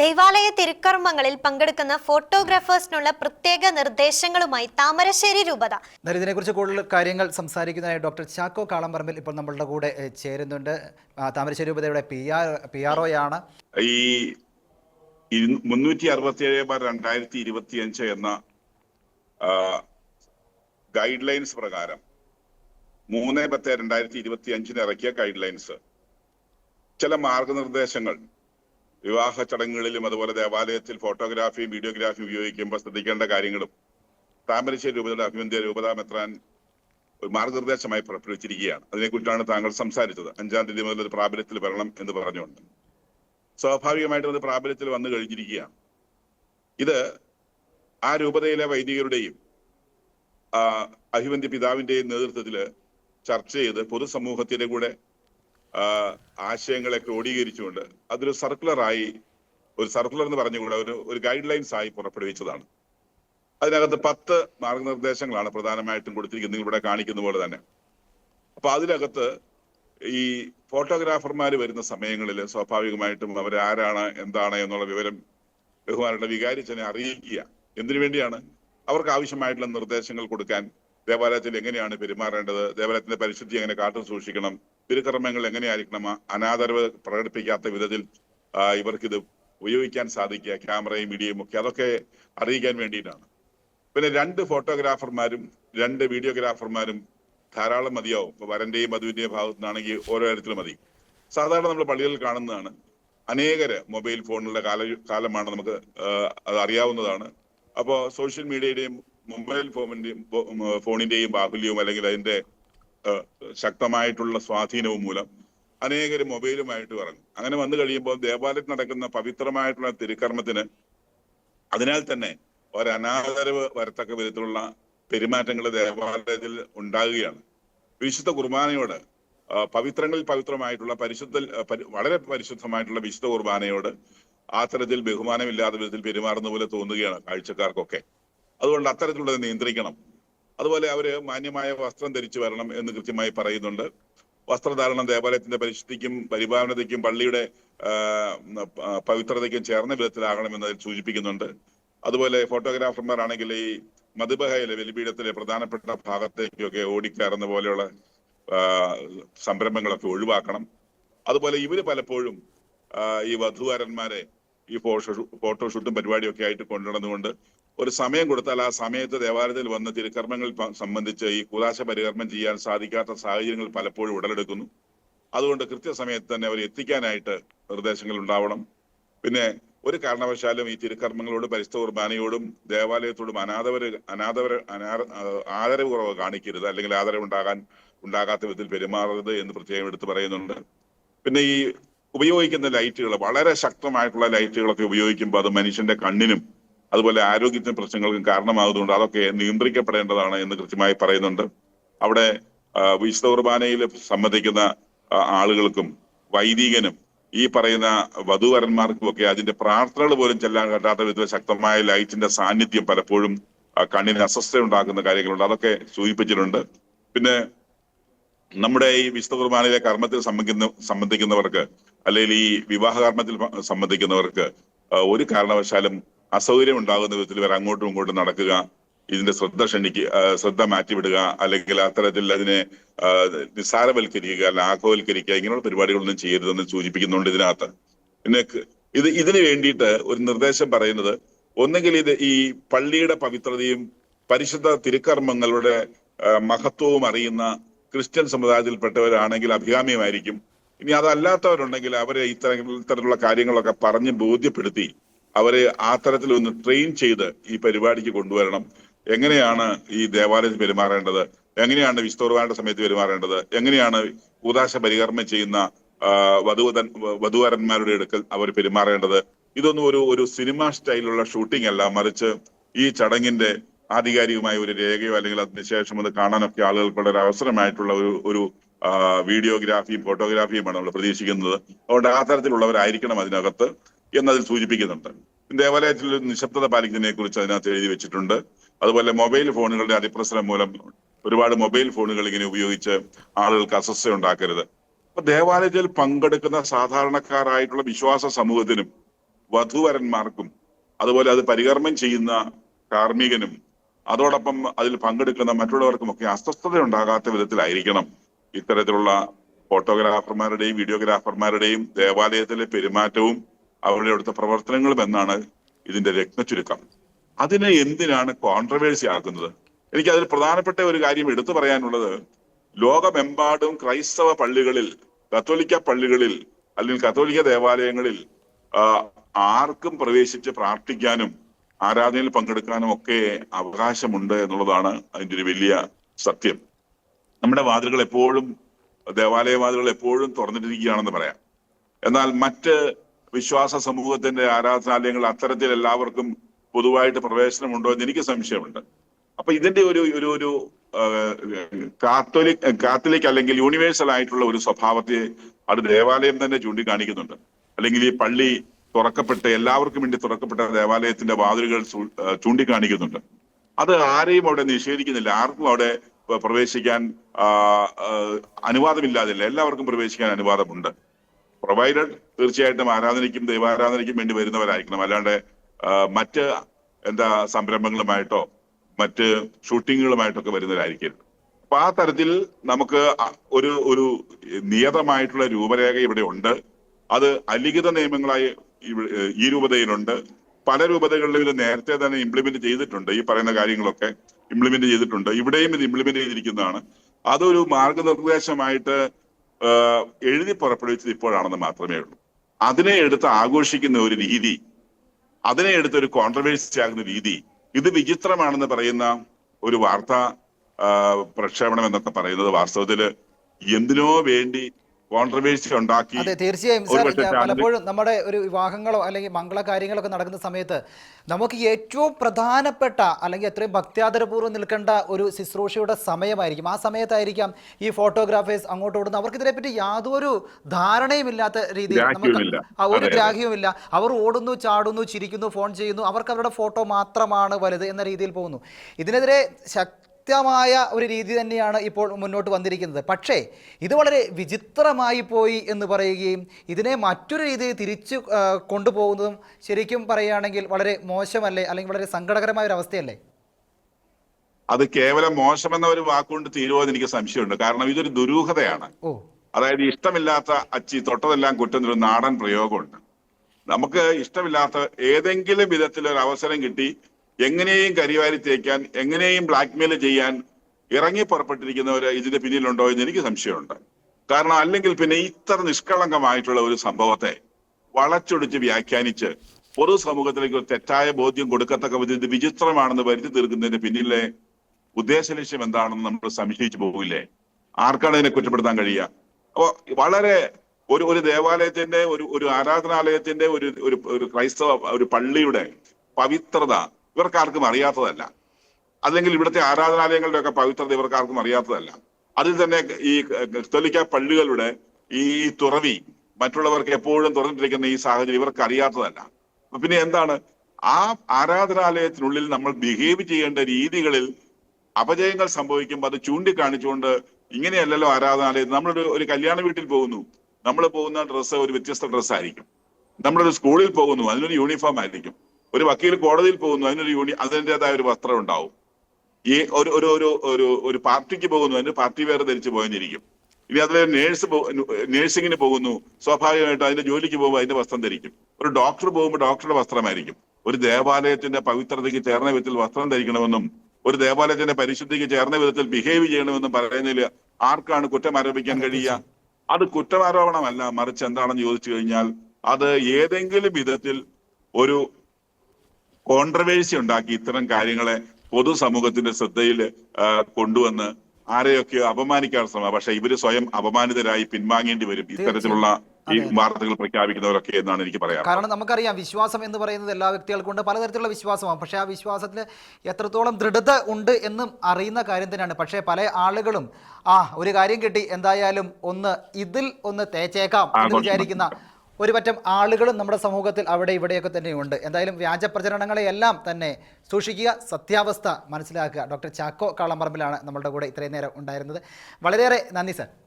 ദൈവാലയ തിരുക്കർമ്മങ്ങളിൽ പങ്കെടുക്കുന്ന ഫോട്ടോഗ്രാഫേഴ്സിനുള്ള പ്രത്യേക നിർദ്ദേശങ്ങളുമായി താമരശ്ശേരി രൂപത. ഇതിനെക്കുറിച്ച് കൂടുതൽ കാര്യങ്ങൾ സംസാരിക്കുന്നതിനായി ഡോക്ടർ ചാക്കോ കാളമ്പറമ്പിൽ ഇപ്പോൾ നമ്മളുടെ കൂടെ ചേരുന്നുണ്ട്. താമരശ്ശേരി രൂപതയുടെ പി ആർ ആണ് ആർ ഈ മുന്നൂറ്റി അറുപത്തി ഏഴ് ബാർ രണ്ടായിരത്തി ഇരുപത്തി അഞ്ച് എന്ന ഗൈഡ് ലൈൻസ് പ്രകാരം മൂന്ന് പത്ത് രണ്ടായിരത്തി ഇരുപത്തി അഞ്ചിന് ഇറക്കിയ ഗൈഡ് ലൈൻസ് ചില മാർഗനിർദ്ദേശങ്ങൾ വിവാഹ ചടങ്ങുകളിലും അതുപോലെ ദേവാലയത്തിൽ ഫോട്ടോഗ്രാഫിയും വീഡിയോഗ്രാഫിയും ഉപയോഗിക്കുമ്പോൾ ശ്രദ്ധിക്കേണ്ട കാര്യങ്ങളും താമരശ്ശേരി രൂപതയുടെ അഭിമന്ത്യ രൂപതാ മെത്രാൻ ഒരു മാർഗനിർദ്ദേശമായി പുറപ്പെടുവിച്ചിരിക്കുകയാണ് അതിനെക്കുറിച്ചാണ് താങ്കൾ സംസാരിച്ചത്. അഞ്ചാം തീയതി മുതൽ ഒരു പ്രാബല്യത്തിൽ വരണം എന്ന് പറഞ്ഞുകൊണ്ട്. സ്വാഭാവികമായിട്ടും അത് പ്രാബല്യത്തിൽ വന്നു കഴിഞ്ഞിരിക്കുകയാണ്. ഇത് ആ രൂപതയിലെ വൈദികരുടെയും അഭിമന്ത്യ പിതാവിന്റെയും നേതൃത്വത്തിൽ ചർച്ച ചെയ്ത് പൊതുസമൂഹത്തിന്റെ കൂടെ ആശയങ്ങളെ ക്രോഡീകരിച്ചുകൊണ്ട് അതൊരു സർക്കുലറായി ഒരു സർക്കുലർ എന്ന് പറഞ്ഞുകൂടെ ഒരു ഒരു ഗൈഡ് ലൈൻസ് ആയി പുറപ്പെടുവിച്ചതാണ്. അതിനകത്ത് പത്ത് മാർഗനിർദ്ദേശങ്ങളാണ് പ്രധാനമായിട്ടും കൊടുത്തിരിക്കുന്നത് ഇവിടെ കാണിക്കുന്ന പോലെ തന്നെ. അപ്പൊ അതിനകത്ത് ഈ ഫോട്ടോഗ്രാഫർമാർ വരുന്ന സമയങ്ങളിൽ സ്വാഭാവികമായിട്ടും അവർ ആരാണ് എന്താണ് എന്നുള്ള വിവരം ബഹുമാനുള്ള വികാരിച്ചനെ അറിയിക്കുക. എന്തിനു വേണ്ടിയാണ്? അവർക്ക് ആവശ്യമായിട്ടുള്ള നിർദ്ദേശങ്ങൾ കൊടുക്കാൻ ദേവാലയത്തിൽ എങ്ങനെയാണ് പെരുമാറേണ്ടത് ദേവാലയത്തിന്റെ പരിശുദ്ധി എങ്ങനെ കാത്തു സൂക്ഷിക്കണം തിരുക്കർമ്മങ്ങൾ എങ്ങനെയായിരിക്കണം? അനാദരവ് പ്രകടിപ്പിക്കാത്ത വിധത്തിൽ ഇവർക്ക് ഇവർക്കിത് ഉപയോഗിക്കാൻ സാധിക്കുക ക്യാമറയും മീഡിയയും ഒക്കെ അതൊക്കെ അറിയിക്കാൻ വേണ്ടിയിട്ടാണ്. പിന്നെ രണ്ട് ഫോട്ടോഗ്രാഫർമാരും രണ്ട് വീഡിയോഗ്രാഫർമാരും ധാരാളം മതിയാവും. ഇപ്പൊ വരന്റെയും വധുവിന്റെയും ഭാഗത്തു നിന്നാണെങ്കിൽ ഓരോ കാര്യത്തിൽ മതി. സാധാരണ നമ്മൾ പള്ളികളിൽ കാണുന്നതാണ്. അനേകര് മൊബൈൽ ഫോണുകളുടെ കാല കാലമാണ് നമുക്ക് അത് അറിയാവുന്നതാണ്. അപ്പോ സോഷ്യൽ മീഡിയയുടെയും മൊബൈൽ ഫോണിന്റെയും ഫോണിന്റെയും ബാഹുല്യവും അല്ലെങ്കിൽ അതിന്റെ ശക്തമായിട്ടുള്ള സ്വാധീനവും മൂലം അനേകർ മൊബൈലുമായിട്ട് ഇറങ്ങും. അങ്ങനെ വന്നു കഴിയുമ്പോൾ ദേവാലയത്തിൽ നടക്കുന്ന പവിത്രമായിട്ടുള്ള തിരുക്കർമ്മത്തിന് അതിനാൽ തന്നെ ഒരനാദരവ് വരത്തക്ക വിധത്തിലുള്ള പെരുമാറ്റങ്ങൾ ദേവാലയത്തിൽ ഉണ്ടാകുകയാണ്. വിശുദ്ധ കുർബാനയോട് പവിത്രങ്ങളിൽ പവിത്രമായിട്ടുള്ള പരിശുദ്ധ വളരെ പരിശുദ്ധമായിട്ടുള്ള വിശുദ്ധ കുർബാനയോട് ആ തരത്തിൽ ബഹുമാനമില്ലാത്ത വിധത്തിൽ പെരുമാറുന്ന പോലെ തോന്നുകയാണ് കാഴ്ചക്കാർക്കൊക്കെ. അതുകൊണ്ട് അത്തരത്തിലുള്ളത് നിയന്ത്രിക്കണം. അതുപോലെ അവർ മാന്യമായ വസ്ത്രം ധരിച്ചു വരണം എന്ന് കൃത്യമായി പറയുന്നുണ്ട്. വസ്ത്രധാരണം ദേവാലയത്തിന്റെ പരിശുദ്ധിക്കും പരിപാലനതയ്ക്കും പള്ളിയുടെ പവിത്രതയ്ക്കും ചേർന്ന വിധത്തിലാകണമെന്ന് അതിൽ സൂചിപ്പിക്കുന്നുണ്ട്. അതുപോലെ ഫോട്ടോഗ്രാഫർമാരാണെങ്കിൽ ഈ മധുബഹയിലെ വെലിപീഠത്തിലെ പ്രധാനപ്പെട്ട ഭാഗത്തേക്കൊക്കെ ഓടിക്കയറുന്ന പോലെയുള്ള സംരംഭങ്ങളൊക്കെ ഒഴിവാക്കണം. അതുപോലെ ഇവർ പലപ്പോഴും ഈ വധുവരന്മാരെ ഈ ഫോട്ടോ ഫോട്ടോഷൂട്ടും പരിപാടിയും ഒക്കെ ആയിട്ട് കൊണ്ടുനടന്നുകൊണ്ട് ഒരു സമയം കൊടുത്താൽ ആ സമയത്ത് ദേവാലയത്തിൽ വന്ന തിരുക്കർമ്മങ്ങൾ സംബന്ധിച്ച് ഈ കുലാശ പരികർമ്മം ചെയ്യാൻ സാധിക്കാത്ത സാഹചര്യങ്ങൾ പലപ്പോഴും ഉടലെടുക്കുന്നു. അതുകൊണ്ട് കൃത്യസമയത്ത് തന്നെ അവർ എത്തിക്കാനായിട്ട് നിർദ്ദേശങ്ങൾ ഉണ്ടാവണം. പിന്നെ ഒരു കാരണവശാലും ഈ തിരുക്കർമ്മങ്ങളോട് പരിസ്ഥ കുർബാനയോടും ദേവാലയത്തോടും അനാഥവര് അനാദവര അനാ- ആദരവ് കുറവ് കാണിക്കരുത്. അല്ലെങ്കിൽ ആദരവ് ഉണ്ടാകാൻ ഉണ്ടാകാത്ത വിധത്തിൽ പെരുമാറരുത് എന്ന് പ്രത്യേകം എടുത്തു പറയുന്നുണ്ട്. പിന്നെ ഈ ഉപയോഗിക്കുന്ന ലൈറ്റുകൾ വളരെ ശക്തമായിട്ടുള്ള ലൈറ്റുകളൊക്കെ ഉപയോഗിക്കുമ്പോൾ അത് മനുഷ്യന്റെ കണ്ണിനും അതുപോലെ ആരോഗ്യത്തിന് പ്രശ്നങ്ങൾക്കും കാരണമാകുന്നതുകൊണ്ട് അതൊക്കെ നിയന്ത്രിക്കപ്പെടേണ്ടതാണ് എന്ന് കൃത്യമായി പറയുന്നുണ്ട്. അവിടെ വിശുദ്ധ കുർബാനയിൽ സംബന്ധിക്കുന്ന ആളുകൾക്കും വൈദികനും ഈ പറയുന്ന വധുവരന്മാർക്കും ഒക്കെ അതിന്റെ പ്രാർത്ഥനകൾ പോലും ചെല്ലാൻ പറ്റാത്ത വിധ ശക്തമായ ലൈറ്റിന്റെ സാന്നിധ്യം പലപ്പോഴും കണ്ണിന് അസ്വസ്ഥ ഉണ്ടാക്കുന്ന കാര്യങ്ങളുണ്ട്. അതൊക്കെ സൂചിപ്പിച്ചിട്ടുണ്ട്. പിന്നെ നമ്മുടെ ഈ വിശുദ്ധ കുർബാനയിലെ കർമ്മത്തിൽ സംബന്ധിക്കുന്ന സംബന്ധിക്കുന്നവർക്ക് അല്ലെങ്കിൽ ഈ വിവാഹ കർമ്മത്തിൽ സംബന്ധിക്കുന്നവർക്ക് ഒരു കാരണവശാലും അസൗകര്യം ഉണ്ടാകുന്ന വിധത്തിൽ ഇവർ അങ്ങോട്ടും ഇങ്ങോട്ടും നടക്കുക ഇതിന്റെ ശ്രദ്ധ ക്ഷണിക്കുക ശ്രദ്ധ മാറ്റിവിടുക അല്ലെങ്കിൽ അത്തരത്തിൽ അതിനെ നിസ്സാരവൽക്കരിക്കുക അല്ല ആഘവൽക്കരിക്കുക ഇങ്ങനെയുള്ള പരിപാടികളൊന്നും ചെയ്യരുതെന്ന് സൂചിപ്പിക്കുന്നുണ്ട് ഇതിനകത്ത്. പിന്നെ ഇത് ഇതിന് വേണ്ടിയിട്ട് ഒരു നിർദ്ദേശം പറയുന്നത് ഒന്നെങ്കിൽ ഇത് ഈ പള്ളിയുടെ പവിത്രതയും പരിശുദ്ധ തിരുക്കർമ്മങ്ങളുടെ മഹത്വവും അറിയുന്ന ക്രിസ്ത്യൻ സമുദായത്തിൽപ്പെട്ടവരാണെങ്കിൽ അഭികാമ്യമായിരിക്കും. ഇനി അതല്ലാത്തവരുണ്ടെങ്കിൽ അവരെ ഇത്തരം ഇത്തരത്തിലുള്ള കാര്യങ്ങളൊക്കെ പറഞ്ഞ് ബോധ്യപ്പെടുത്തി അവരെ ആ തരത്തിൽ ഒന്ന് ട്രെയിൻ ചെയ്ത് ഈ പരിപാടിക്ക് കൊണ്ടുവരണം. എങ്ങനെയാണ് ഈ ദേവാലയത്തിൽ പെരുമാറേണ്ടത്? എങ്ങനെയാണ് വിസ്തോർവാന്റെ സമയത്ത് പെരുമാറേണ്ടത്? എങ്ങനെയാണ് കൂതാശ പരികർമ്മം ചെയ്യുന്ന വധുവതൻ വധുവരന്മാരുടെ അടുക്കൽ അവർ പെരുമാറേണ്ടത്? ഇതൊന്നും ഒരു ഒരു സിനിമ സ്റ്റൈലുള്ള ഷൂട്ടിംഗ് അല്ല. മറിച്ച് ഈ ചടങ്ങിന്റെ ആധികാരികമായ ഒരു രേഖയോ അല്ലെങ്കിൽ അതിനുശേഷം അത് കാണാനൊക്കെ ആളുകൾക്കുള്ള ഒരു അവസരമായിട്ടുള്ള ഒരു ഒരു വീഡിയോഗ്രാഫിയും ഫോട്ടോഗ്രാഫിയുമാണ് നമ്മൾ പ്രതീക്ഷിക്കുന്നത്. അതുകൊണ്ട് ആ തരത്തിലുള്ളവരായിരിക്കണം അതിനകത്ത് എന്നതിൽ സൂചിപ്പിക്കുന്നുണ്ട്. ദേവാലയത്തിൽ നിശബ്ദത പാലിക്കുന്നതിനെ കുറിച്ച് അതിനകത്ത് എഴുതി വെച്ചിട്ടുണ്ട്. അതുപോലെ മൊബൈൽ ഫോണുകളുടെ അതിപ്രസരം മൂലം ഒരുപാട് മൊബൈൽ ഫോണുകൾ ഇങ്ങനെ ഉപയോഗിച്ച് ആളുകൾക്ക് അസ്വസ്ഥ ഉണ്ടാക്കരുത്. അപ്പൊ ദേവാലയത്തിൽ പങ്കെടുക്കുന്ന സാധാരണക്കാരായിട്ടുള്ള വിശ്വാസ സമൂഹത്തിനും വധുവരന്മാർക്കും അതുപോലെ അത് പരികർമ്മം ചെയ്യുന്ന കാർമ്മികനും അതോടൊപ്പം അതിൽ പങ്കെടുക്കുന്ന മറ്റുള്ളവർക്കുമൊക്കെ അസ്വസ്ഥത ഉണ്ടാകാത്ത വിധത്തിലായിരിക്കണം. ഇത്തരത്തിലുള്ള ഫോട്ടോഗ്രാഫർമാരുടെയും വീഡിയോഗ്രാഫർമാരുടെയും ദേവാലയത്തിലെ പെരുമാറ്റവും അവരുടെ അടുത്ത പ്രവർത്തനങ്ങളും എന്നാണ് ഇതിന്റെ രത്നച്ചുരുക്കം. അതിനെ എന്തിനാണ് കോൺട്രവേഴ്സി ആക്കുന്നത്? എനിക്ക് അതിൽ പ്രധാനപ്പെട്ട ഒരു കാര്യം എടുത്തു പറയാനുള്ളത്. ലോകമെമ്പാടും ക്രൈസ്തവ പള്ളികളിൽ കത്തോലിക്ക പള്ളികളിൽ അല്ലെങ്കിൽ കത്തോലിക്ക ദേവാലയങ്ങളിൽ ആർക്കും പ്രവേശിച്ച് പ്രാർത്ഥിക്കാനും ആരാധനയിൽ പങ്കെടുക്കാനും ഒക്കെ അവകാശമുണ്ട് എന്നുള്ളതാണ് അതിന്റെ ഒരു വലിയ സത്യം. നമ്മുടെ വാതിലുകൾ എപ്പോഴും ദേവാലയ വാതിലുകൾ എപ്പോഴും തുറന്നിട്ടിരിക്കുകയാണെന്ന് പറയാം. എന്നാൽ മറ്റ് വിശ്വാസ സമൂഹത്തിന്റെ ആരാധനാലയങ്ങൾ അത്തരത്തിൽ എല്ലാവർക്കും പൊതുവായിട്ട് പ്രവേശനമുണ്ടോ എന്ന് എനിക്ക് സംശയമുണ്ട്. അപ്പൊ ഇതിന്റെ ഒരു ഒരു ഒരു കാത്തോലിക് കാത്തലിക് അല്ലെങ്കിൽ യൂണിവേഴ്സൽ ആയിട്ടുള്ള ഒരു സ്വഭാവത്തെ അത് ദേവാലയം തന്നെ ചൂണ്ടിക്കാണിക്കുന്നുണ്ട്. അല്ലെങ്കിൽ ഈ പള്ളി തുറക്കപ്പെട്ട് എല്ലാവർക്കും വേണ്ടി തുറക്കപ്പെട്ട ദേവാലയത്തിന്റെ വാതിലുകൾ ചൂണ്ടിക്കാണിക്കുന്നുണ്ട്. അത് ആരെയും അവിടെ നിഷേധിക്കുന്നില്ല. ആർക്കും അവിടെ പ്രവേശിക്കാൻ അനുവാദമില്ലാതില്ല. എല്ലാവർക്കും പ്രവേശിക്കാൻ അനുവാദമുണ്ട്. പ്രൊവൈഡഡ് തീർച്ചയായിട്ടും ആരാധനയ്ക്കും ദൈവാരാധനയ്ക്കും വേണ്ടി വരുന്നവരായിരിക്കണം. അല്ലാണ്ട് മറ്റ് എന്താ സംരംഭങ്ങളുമായിട്ടോ മറ്റ് ഷൂട്ടിങ്ങുകളുമായിട്ടൊക്കെ വരുന്നവരായിരിക്കരുത്. അപ്പൊ ആ തരത്തിൽ നമുക്ക് ഒരു ഒരു നിയതമായിട്ടുള്ള രൂപരേഖ ഇവിടെ ഉണ്ട്. അത് അലിഖിത നിയമങ്ങളായി ഈ രൂപതയിലുണ്ട്. പല രൂപതകളിലും ഇത് നേരത്തെ തന്നെ ഇംപ്ലിമെന്റ് ചെയ്തിട്ടുണ്ട് ഈ പറയുന്ന കാര്യങ്ങളൊക്കെ. ഇംപ്ലിമെന്റ് ചെയ്തിട്ടുണ്ട്. ഇവിടെയും ഇത് ഇംപ്ലിമെന്റ് ചെയ്തിരിക്കുന്നതാണ്. അതൊരു മാർഗനിർദ്ദേശമായിട്ട് എഴുതി പുറപ്പെടുവിച്ചത് ഇപ്പോഴാണെന്ന് മാത്രമേ ഉള്ളൂ. അതിനെ എടുത്ത് ആഘോഷിക്കുന്ന ഒരു രീതി അതിനെ എടുത്ത് ഒരു കോൺട്രവേഴ്സി ആകുന്ന രീതി ഇത് വിചിത്രമാണെന്ന് പറയുന്ന ഒരു വാർത്താ പ്രക്ഷേപണം എന്നൊക്കെ പറയുന്നത് വാസ്തവത്തിൽ എന്തിനോ വേണ്ടി കോൺട്രവേഴ്സി ഉണ്ടാക്കി അതെ തീർച്ചയായും പലപ്പോഴും നമ്മുടെ ഒരു വിവാഹങ്ങളോ അല്ലെങ്കിൽ മംഗള കാര്യങ്ങളൊക്കെ നടക്കുന്ന സമയത്ത് നമുക്ക് ഏറ്റവും പ്രധാനപ്പെട്ട അല്ലെങ്കിൽ എത്രയും ഭക്ത്യാദരപൂർവം നിൽക്കേണ്ട ഒരു ശുശ്രൂഷയുടെ സമയമായിരിക്കും. ആ സമയത്തായിരിക്കാം ഈ ഫോട്ടോഗ്രാഫേഴ്സ് അങ്ങോട്ട് ഓടുന്നത്. അവർക്കിതിനെ ഇതിനെപ്പറ്റി യാതൊരു ധാരണയും ഇല്ലാത്ത രീതിയിൽ നമുക്ക് ആ, ഒരു. ഗ്രാഹ്യവുമില്ല. അവർ ഓടുന്നു ചാടുന്നു ചിരിക്കുന്നു ഫോൺ ചെയ്യുന്നു. അവർക്ക് അവരുടെ ഫോട്ടോ മാത്രമാണ് വലുത് എന്ന രീതിയിൽ പോകുന്നു. ഇതിനെതിരെ ശക്തമായ ഒരു രീതി തന്നെയാണ് ഇപ്പോൾ മുന്നോട്ട് വന്നിരിക്കുന്നത്. പക്ഷേ ഇത് വളരെ വിചിത്രമായി പോയി എന്ന് പറയുകയും ഇതിനെ മറ്റൊരു രീതിയിൽ തിരിച്ചു കൊണ്ടുപോകുന്നതും ശരിക്കും പറയുകയാണെങ്കിൽ വളരെ മോശമല്ലേ? അല്ലെങ്കിൽ വളരെ സങ്കടകരമായ ഒരു അവസ്ഥയല്ലേ? അത് കേവലം മോശമെന്ന ഒരു വാക്കുകൊണ്ട് തീരുമോന്ന് എനിക്ക് സംശയമുണ്ട്. കാരണം ഇതൊരു ദുരൂഹതയാണ്. അതായത് ഇഷ്ടമില്ലാത്ത അച്ചി തൊട്ടതെല്ലാം കുറ്റം ഒരു നാടൻ പ്രയോഗമുണ്ട്. നമുക്ക് ഇഷ്ടമില്ലാത്ത ഏതെങ്കിലും വിധത്തിൽ ഒരു അവസരം കിട്ടി എങ്ങനെയും കരിവാരി തേക്കാൻ എങ്ങനെയും ബ്ലാക്ക്മെയിൽ ചെയ്യാൻ ഇറങ്ങി പുറപ്പെട്ടിരിക്കുന്നവര് ഇതിന്റെ പിന്നിലുണ്ടോ എന്ന് എനിക്ക് സംശയമുണ്ട്. കാരണം അല്ലെങ്കിൽ പിന്നെ ഇത്ര നിഷ്കളങ്കമായിട്ടുള്ള ഒരു സംഭവത്തെ വളച്ചൊടിച്ച് വ്യാഖ്യാനിച്ച് പൊതു സമൂഹത്തിലേക്ക് ഒരു തെറ്റായ ബോധ്യം കൊടുക്കത്തക്ക വിധം ഇത് വിചിത്രമാണെന്ന് വരുത്തി തീർക്കുന്നതിന്റെ പിന്നിലെ ഉദ്ദേശ ലക്ഷ്യം എന്താണെന്ന് നമ്മൾ സംശയിച്ചു പോകില്ലേ? ആർക്കാണ് ഇതിനെ കുറ്റപ്പെടുത്താൻ കഴിയുക? അപ്പോ വളരെ ഒരു ഒരു ദേവാലയത്തിന്റെ ഒരു ഒരു ആരാധനാലയത്തിന്റെ ഒരു ഒരു ക്രൈസ്തവ ഒരു പള്ളിയുടെ പവിത്രത ഇവർക്കാർക്കും അറിയാത്തതല്ല. അല്ലെങ്കിൽ ഇവിടുത്തെ ആരാധനാലയങ്ങളുടെ ഒക്കെ പവിത്രത ഇവർക്കാർക്കും അറിയാത്തതല്ല. അതിൽ തന്നെ ഈ തൊലിക്ക പള്ളികളുടെ ഈ തുറവി മറ്റുള്ളവർക്ക് എപ്പോഴും തുറന്നിട്ടിരിക്കുന്ന ഈ സാഹചര്യം ഇവർക്ക് അറിയാത്തതല്ല പിന്നെ എന്താണ്? ആ ആരാധനാലയത്തിനുള്ളിൽ നമ്മൾ ബിഹേവ് ചെയ്യേണ്ട രീതികളിൽ അപജയങ്ങൾ സംഭവിക്കുമ്പോൾ അത് ചൂണ്ടിക്കാണിച്ചുകൊണ്ട് ഇങ്ങനെയല്ലല്ലോ ആരാധനാലയം. നമ്മളൊരു ഒരു കല്യാണ വീട്ടിൽ പോകുന്നു. നമ്മൾ പോകുന്ന ഡ്രസ്സ് ഒരു വ്യത്യസ്ത ഡ്രസ്സായിരിക്കും. നമ്മളൊരു സ്കൂളിൽ പോകുന്നു. അതിനൊരു യൂണിഫോം ആയിരിക്കും ഒരു വക്കീൽ കോടതിയിൽ പോകുന്നു അതിനൊരു യൂണി അതിന്റെതായ ഒരു വസ്ത്രം ഉണ്ടാവും. ഈ ഒരു ഒരു ഒരു ഒരു ഒരു പാർട്ടിക്ക് പോകുന്നു അതിന് പാർട്ടി വേറെ ധരിച്ച് പോയെന്നിരിക്കും ഇനി അതിലെ നേഴ്സ് നേഴ്സിങ്ങിന് പോകുന്നു സ്വാഭാവികമായിട്ടും അതിന്റെ ജോലിക്ക് പോകുമ്പോൾ അതിന്റെ വസ്ത്രം ധരിക്കും. ഒരു ഡോക്ടർ പോകുമ്പോൾ ഡോക്ടറുടെ വസ്ത്രമായിരിക്കും. ഒരു ദേവാലയത്തിന്റെ പവിത്രതയ്ക്ക് ചേർന്ന വിധത്തിൽ വസ്ത്രം ധരിക്കണമെന്നും ഒരു ദേവാലയത്തിന്റെ പരിശുദ്ധിക്ക് ചേർന്ന വിധത്തിൽ ബിഹേവ് ചെയ്യണമെന്നും പറയുന്നതിൽ ആർക്കാണ് കുറ്റം ആരോപിക്കാൻ കഴിയുക? അത് കുറ്റമാരോപണമല്ല. മറിച്ച് എന്താണെന്ന് ചോദിച്ചു കഴിഞ്ഞാൽ അത് ഏതെങ്കിലും വിധത്തിൽ ഒരു കോൺട്രവേഴ്സി ഉണ്ടാക്കി ഇത്തരം കാര്യങ്ങളെ പൊതുസമൂഹത്തിന്റെ ശ്രദ്ധയിൽ കൊണ്ടുവന്ന് ആരെയൊക്കെ അപമാനിക്കാൻ ശ്രമം പക്ഷെ ഇവർ സ്വയം അപമാനിതരായി പിൻവാങ്ങേണ്ടി വരും ഇത്തരത്തിലുള്ള ഈ വാർത്തകൾ പ്രഖ്യാപിക്കുന്നവരൊക്കെ എന്നാണ് എനിക്ക് പറയാം കാരണം നമുക്കറിയാം വിശ്വാസം എന്ന് പറയുന്നത് എല്ലാ വ്യക്തികൾക്കും ഉണ്ട് പലതരത്തിലുള്ള വിശ്വാസമാണ്. പക്ഷേ ആ വിശ്വാസത്തിൽ എത്രത്തോളം ദൃഢത ഉണ്ട് എന്നും അറിയുന്ന കാര്യം തന്നെയാണ്. പക്ഷേ പല ആളുകളും ആ ഒരു കാര്യം കിട്ടി എന്തായാലും ഒന്ന് ഇതിൽ ഒന്ന് തേച്ചേക്കാം എന്ന് വിചാരിക്കുന്ന ഒരു പറ്റം ആളുകളും നമ്മുടെ സമൂഹത്തിൽ അവിടെ ഇവിടെയൊക്കെ തന്നെയുണ്ട്. എന്തായാലും വ്യാജ പ്രചരണങ്ങളെയെല്ലാം തന്നെ സൂക്ഷിക്കുക സത്യാവസ്ഥ മനസ്സിലാക്കുക. ഡോക്ടർ ചാക്കോ കാളമ്പറമ്പിലാണ് നമ്മളുടെ കൂടെ ഇത്രയും നേരം ഉണ്ടായിരുന്നത്. വളരെയേറെ നന്ദി സർ.